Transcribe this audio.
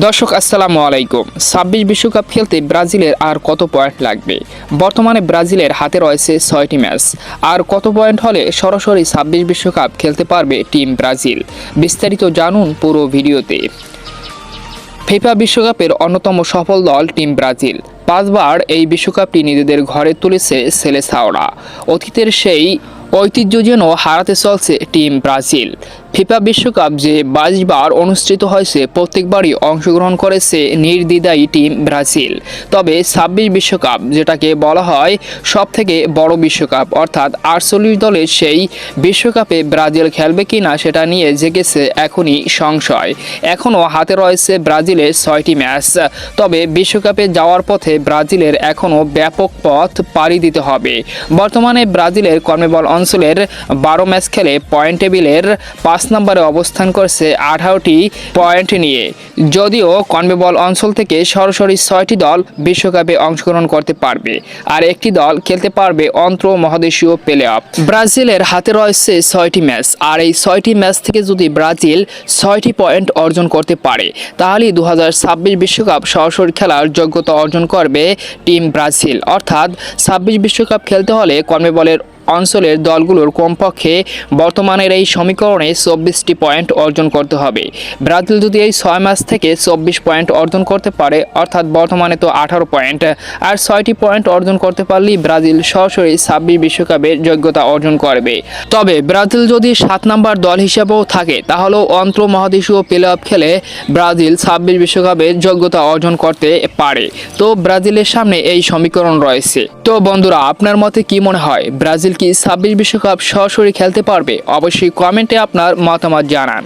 দর্শক, আসসালামু আলাইকুম। ছাব্বিশ বিশ্বকাপ খেলতে ব্রাজিলের আর কত পয়েন্ট লাগবে? বর্তমানে ব্রাজিলের হাতে রয়েছে ছয়টি ম্যাচ। আর কত পয়েন্ট হলে সরাসরি ছাব্বিশ বিশ্বকাপ খেলতে পারবে টিম ব্রাজিল? বিস্তারিত জানুন পুরো ভিডিওতে। ফিফা বিশ্বকাপের অন্যতম সফল দল টিম ব্রাজিল। পাঁচবার এই বিশ্বকাপটি নিজেদের ঘরে তুলেছে সেলেসাওরা। অতীতের সেই ঐতিহ্য যেন হারাতে চলছে টিম ব্রাজিল। ফিফা বিশ্বকাপ যে বাইশবার অনুষ্ঠিত হয়েছে, প্রত্যেকবারই অংশগ্রহণ করেছে নির্দ্বিধায়ী টিম ব্রাজিল। তবে ছাব্বিশ বিশ্বকাপ, যেটাকে বলা হয় সব থেকে বড় বিশ্বকাপ, অর্থাৎ আটচল্লিশ দলের সেই বিশ্বকাপে ব্রাজিল খেলবে কি না সেটা নিয়ে জেগেছে এখনই সংশয়। এখনও হাতে রয়েছে ব্রাজিলের ছয়টি ম্যাচ। তবে বিশ্বকাপে যাওয়ার পথে ব্রাজিলের এখনও ব্যাপক পথ পাড়ি দিতে হবে। বর্তমানে ব্রাজিলের কর্মেবল অঞ্চলের বারো ম্যাচ খেলে পয়েন্ট টেবিলের পাঁচ নম্বরে অবস্থান করছে আঠারোটি পয়েন্ট নিয়ে। যদিও কনমেবল অঞ্চল থেকে সরাসরি ছয়টি দল বিশ্বকাপে অংশগ্রহণ করতে পারবে আর একটি দল খেলতে পারবে অন্ত্র মহাদেশীয় প্লে অফ ব্রাজিলের হাতে রয়েছে ছয়টি ম্যাচ আর এই ছয়টি ম্যাচ থেকে যদি ব্রাজিল ছয়টি পয়েন্ট অর্জন করতে পারে তাহলেই দু বিশ্বকাপ সরাসরি খেলার যোগ্যতা অর্জন করবে টিম ব্রাজিল। অর্থাৎ ছাব্বিশ বিশ্বকাপ খেলতে হলে কর্মেবলের অঞ্চলের দলগুলোর কমপক্ষে বর্তমানের এই সমীকরণে চব্বিশটি পয়েন্ট অর্জন করতে হবে। ব্রাজিল যদি এই ছয় ম্যাচ থেকে চব্বিশ পয়েন্ট অর্জন করতে পারে, অর্থাৎ বর্তমানে তো আঠারো পয়েন্ট, আর ছয়টি পয়েন্ট অর্জন করতে পারলেই ব্রাজিল সরাসরি ছাব্বিশ বিশ্বকাপের যোগ্যতা অর্জন করবে। তবে ব্রাজিল যদি সাত নাম্বার দল হিসেবেও থাকে, তাহলেও অন্ত্র মহাদেশীয় প্লে অফ খেলে ব্রাজিল ছাব্বিশ বিশ্বকাপের যোগ্যতা অর্জন করতে পারে। তো ব্রাজিলের সামনে এই সমীকরণ রয়েছে। তো বন্ধুরা, আপনার মতে কি মনে হয়? ব্রাজিল কি ছাব্বিশ বিশ্বকাপ সরাসরি খেলতে পারবে? অবশ্যই কমেন্টে আপনার মতামত জানান।